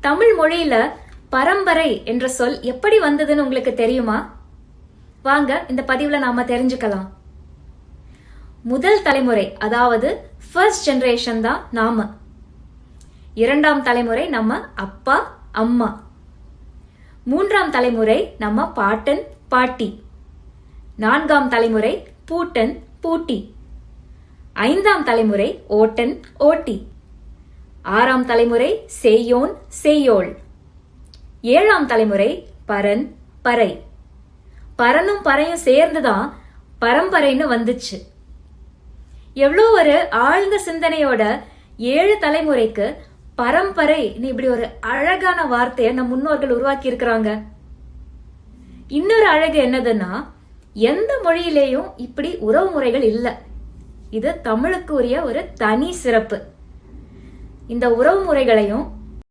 தமிழ் மொழியில பரம்பரை என்ற சொல் எப்படி வந்ததுன்னு உங்களுக்கு தெரியுமா? வாங்க இந்த பதிவுல நாம தெரிஞ்சுக்கலாம். முதல் தலைமுறை அதாவது ஃபர்ஸ்ட் ஜெனரேஷன் தான் நாம. இரண்டாம் தலைமுறை நம்ம அப்பா அம்மா. மூன்றாம் தலைமுறை நம்ம பாட்டன் பாட்டி. நான்காம் தலைமுறை பூட்டன் பூட்டி. ஐந்தாம் தலைமுறை ஓட்டன் ஓட்டி. ஆறாம் தலைமுறை சேயோன் சேயோல். ஏழாம் தலைமுறை பரன் பறை. பரனும் பறையும் சேர்ந்துதான் பரம்பரைன்னு வந்துச்சு. எவ்வளோ ஒரு ஆழ்ந்த சிந்தனையோட ஏழு தலைமுறைக்கு பரம்பரைன்னு இப்படி ஒரு அழகான வார்த்தையை நம் முன்னோர்கள் உருவாக்கி இருக்கிறாங்க இன்னொரு அழகு என்னதுன்னா எந்த மொழியிலேயும் இப்படி உறவு முறைகள் இல்லை. இது தமிழுக்கு உரிய ஒரு தனி சிறப்பு. இந்த உறவு முறைகளையும்